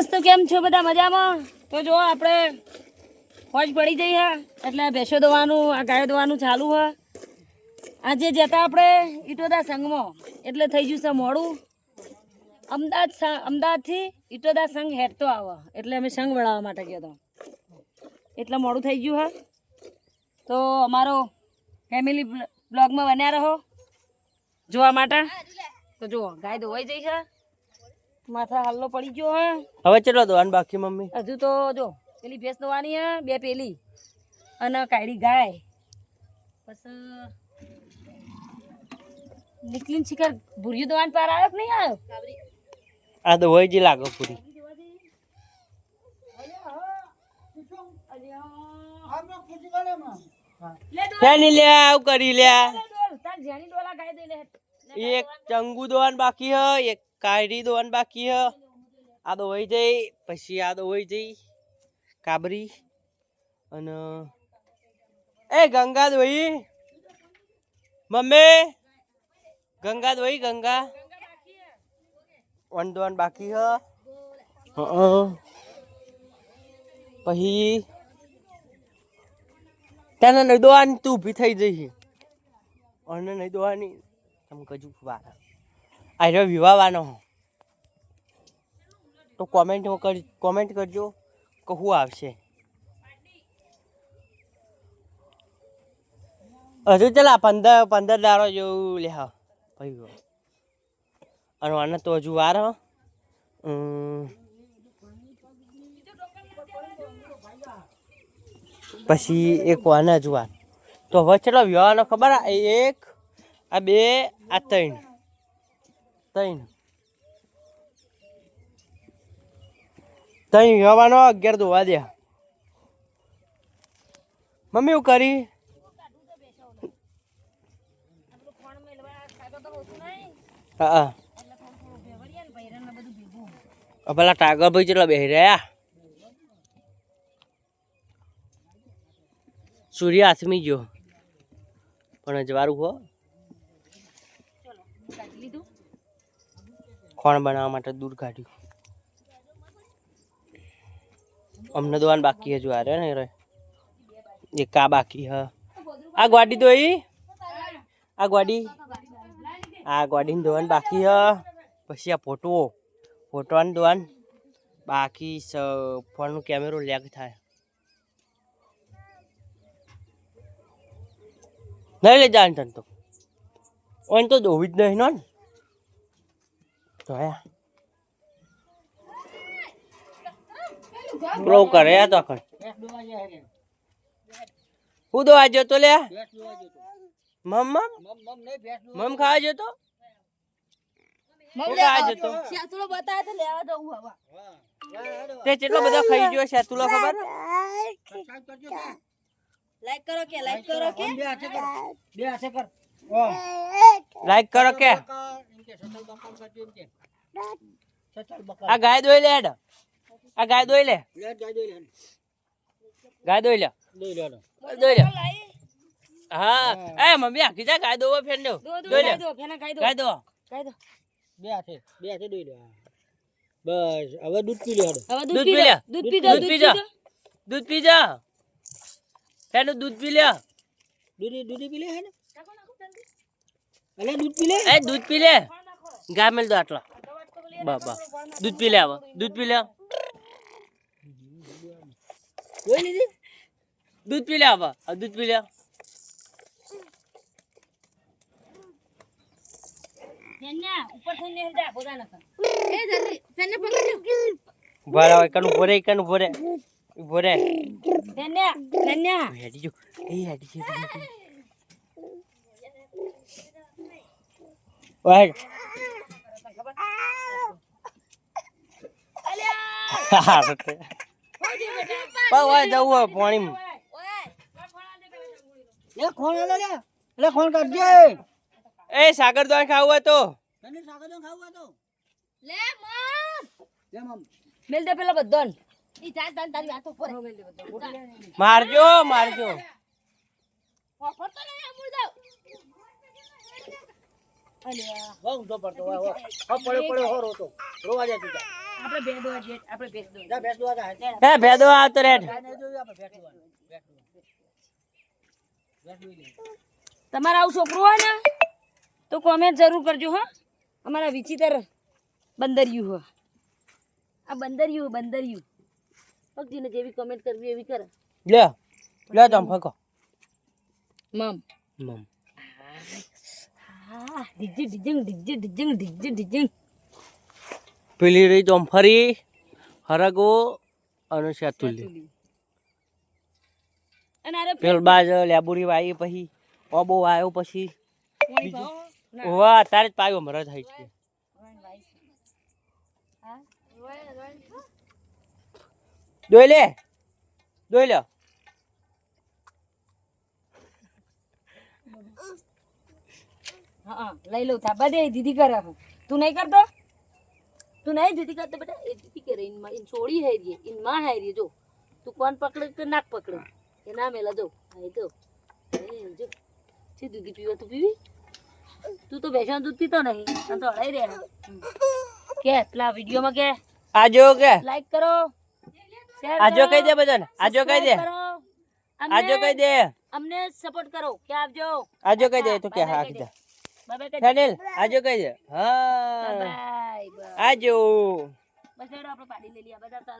દોસ્તો, કેમ છો બધા મજામાં? તો જો, આપણે ફોજ પડી જઈ હા, એટલે ભેંસો દોવાનું, આ ગાયો દોવાનું ચાલુ હા. આજે જતા આપણે ઈટોદા સંઘમાં, એટલે થઈ ગયું છે મોડું. અમદાવાદ અમદાવાદથી ઈટોદા સંઘ હેઠતો આવે, એટલે અમે સંઘ વળાવવા માટે ગયો હતો એટલે મોડું થઈ ગયું હા. તો અમારો ફેમિલી બ્લોગમાં બન્યા રહો, જોવા માટે. તો જુઓ, ગાય ધોવાઈ જઈ છે. માથા હલ્લો પડી ગયો હે. હવે ચલો દોવાનું બાકી મમ્મી? હજુ તો જો પેલી ભેંસ દોવાની હે બે પેલી અને કાયડી ગાય. પછી નીકળીને શિકાર ભૂર્યું દોવાન પાર આવ્યો કે નહીં આવ્યો આ દવાઈ જે લાગો પૂરી એક ચંગુ દોવાન બાકી હ એક કાયરી દોવાન બાકી હ. આ હોય જઈ પછી આ દવાઈ જઈ કાબરી. અને એ ગંગા દોઈ મમ્મી ગંગા દોઈ ગંગા. વન દોવાન બાકી હ. હં. પછી તને નહીં દોવાની તું ઊભી થઈ જઈ અને નહીં દોવાની તમે કજુ વાર. આ રહ્યો વિવાહવાનો. તો કોમેન્ટ કોમેન્ટ કરજો કે શું આવશે. હજુ ચલા પંદર પંદર દારો જેવું લે હા. ભાઈ અને આને તો હજુ વાર હ. પછી એક વાને હજુ તો હવે ચલો વિવાહનો ખબર આ, એક, આ બે, આ ત્રણ. ત્રણ ત્રણ હવાનો અગિયાર ધોવા દે મમ્મી એવું કરી? હા પેલા ટાગર ભાઈ ચેટલા બેસી રહ્યા? સૂર્ય આથમી ગયો. પણ જવારું હો. ખોણ બનાવવા માટે દૂર કાઢ્યું. અમને દોવાન બાકી હજુ આ ને રે એ કા બાકી, હ. આ ગાડી દોઈ આ ગાડી? આ ગાડીને દોવાન બાકી, હ. પછી આ ફોટો ફોટોને દોવાન બાકી ફોનનો કેમેરો લેગ થાય. નહીં લે જાણ તન તો. ઓન તો દોવી જ નહીં ને જોયા પેલો કરે આ તો આખણ હું દો આજો તો લે મમ મમ? મમ ખાવા જતો તો? લેવા દઉં હવે. તે કેટલો બધો ખાઈ ગયો છે તુલો ખબર? લાઈક કરો કે લાઈક કરો કે. લાઈક કરો કે. આ ગાય દોઈ લે હેડ. આ ગાય દોઈ લે. ગાય દોઈ લે. દોઈ લે. હા. એ મમ્મી આખી જા ગાય દોવા ફેન દો. દો દો દોઈ લે. ગાય દો ફેના ગાય દો. ગાય દો. ગાય દો. બસ હવે દૂધ પી લે હવે દૂધ દૂધ પી લે. દૂધ પી દૂધ જા. દૂધ પી જા. એનું દૂધ પી લે. દૂધી દૂધી પી લે હેડો. અલે દૂધ પી લે એ દૂધ પી લે ગાય મેલ દો આટલા બા બા દૂધ પી લે હવે દૂધ પી લે જોઈ લીધી દૂધ પી લે હવે આ દૂધ પી લે ફેના ઉપર થઈને જા બોલા નકર ઊભા ભરે ફેના ફેના હેડી જો એ હેડી જો હોય પાણી એ સાગર દોન ખાવું હોય તો તને ખાવું હતો લે મમ લે મમ મેલ દે પેલા બધો મારજો મારજો. ભેદો આવતો રેડ. તમારે આવું છોકરું હોય ને તો કોમેન્ટ જરૂર કરજો હા. અમારા વિચિત્ર બંદરિયું હો. આ બંદરિયું બંદરિયું. પગજીને જેવી કમેન્ટ કરવી એવી કરે. લે લ્યો તમ ફકો. મમ. મમ. હા DJ DJing DJ DJing DJ DJing પેલી રહી ચોમફરી હરગો અને શેતુલી. અને પેલ બાજ લેબુરી વાઈ પછી ઓબો આવ્યો પછી. વાહ તારે જ પાયો મરજ થાય છે. દોઈ લે. દોઈ લ્યો હા લઈ લઉં થા બધે દીદી કરે. તું નહીં કરતો? તું નહીં દીદી કરતો બેટા? એ દીદી કરે. ઇનમાં ઇન છોડી હે રી. ઇનમાં હે રી. જો. તું કોણ પકડે કે નાક પકડે? એ ના મેલા જો હા એ જો એ જો. છે દૂધી પીવા તું પીવી? તું તો ભેંસનું દૂધ પીતો નહીં. તો અડાઈ રહે. કે પેલા વિડીયોમાં કે? આજો કે. લાઈક કરો. આજો કહી દે બધાને આજો કહી દે. આજો કહી દે. અમને સપોર્ટ કરો કે આપજો આજો કહી દે તો કે હા કીધા. ફેનિલ આજો કહી દે. હા. આજો. બસ એડો આપણે પાડી લઈ લીયા બધા